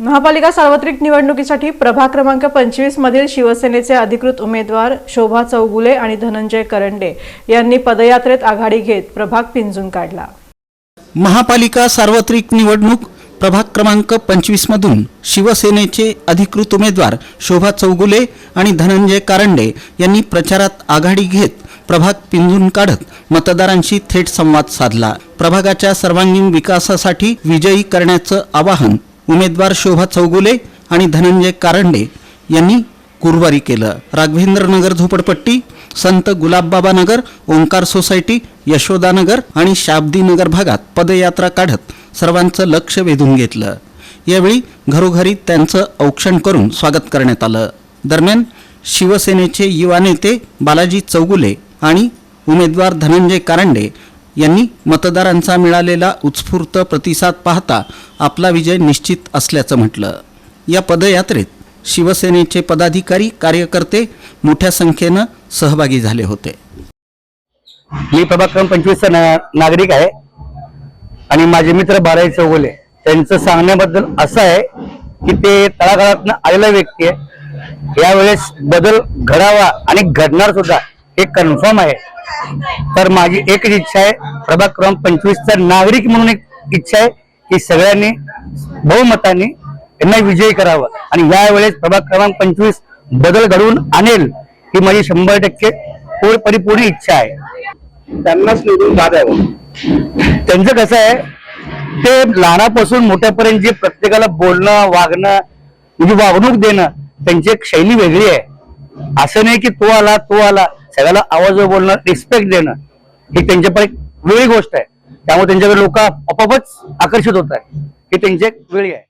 महापालिका सार्वत्रिक निवडणुकीसाठी प्रभाग क्रमांक पंचवीस मधील शिवसेनेचे अधिकृत उमेदवार शोभा चौगुले आणि धनंजय करंडे यांनी पदयात्रेत आघाडी घेत प्रभाग पिंजून काढला. महापालिका सार्वत्रिक निवडणूक प्रभाग क्रमांक पंचवीस मधून शिवसेनेचे अधिकृत उमेदवार शोभा चौगुले आणि धनंजय कारंडे यांनी प्रचारात आघाडी घेत प्रभाग पिंजून काढत मतदारांशी थेट संवाद साधला. प्रभागाच्या सर्वांगीण विकासासाठी विजयी करण्याचं आवाहन उमेदवार शोभा चौगुले आणि धनंजय कारंडे यांनी गुरुवारी केलं. राघवेंद्र नगर झोपडपट्टी संत गुलाबबाबा नगर ओंकार सोसायटी यशोदानगर आणि शाब्दी नगर भागात पदयात्रा काढत सर्वांचं लक्ष वेधून घेतलं. यावेळी घरोघरी त्यांचं औक्षण करून स्वागत करण्यात आलं. दरम्यान शिवसेनेचे युवा नेते बालाजी चौगुले आणि उमेदवार धनंजय कारंडे यांनी मतदारांचा मिळालेला उत्स्फूर्त प्रतिसाद पाहता आपला विजय निश्चित असल्याचं म्हटलं. या पदयात्रेत शिवसेनेचे पदाधिकारी कार्यकर्ते मोठ्या संख्येनं सहभागी झाले होते. मी प्रभाग क्रमांक पंचवीसचा ना, नागरिक आहे. आणि माझे मित्र बाराई चौगुले त्यांचं सांगण्याबद्दल असं आहे की ते तळागाळातनं आलेला व्यक्ती आहे. यावेळेस बदल घडावा आणि घडणार सुद्धा हे कन्फर्म आहे. तर माझी एकच इच्छा आहे. प्रभाग क्रमांक तर नागरिक म्हणून एक इच्छा आहे की सगळ्यांनी बहुमताने यांना विजयी करावं. आणि यावेळेस प्रभाग क्रमांक पंचवीस बदल घडवून आणेल ही माझी शंभर टक्के परिपूर्ण इच्छा आहे. त्यांनाच निवडून द्यावं त्यांचं कसं आहे ते लहानापासून मोठ्यापर्यंत जे प्रत्येकाला बोलणं वागणं म्हणजे वागणूक देणं त्यांची एक शैली वेगळी आहे. असं नाही की तो आला तो आला. सगळ्याला आवाज बोलणं रिस्पेक्ट देणं ही त्यांच्याकडे एक वेगळी गोष्ट आहे. त्यामुळे त्यांच्याकडे लोक आपोआपच आकर्षित होत आहे ही त्यांची एक वेळी आहे.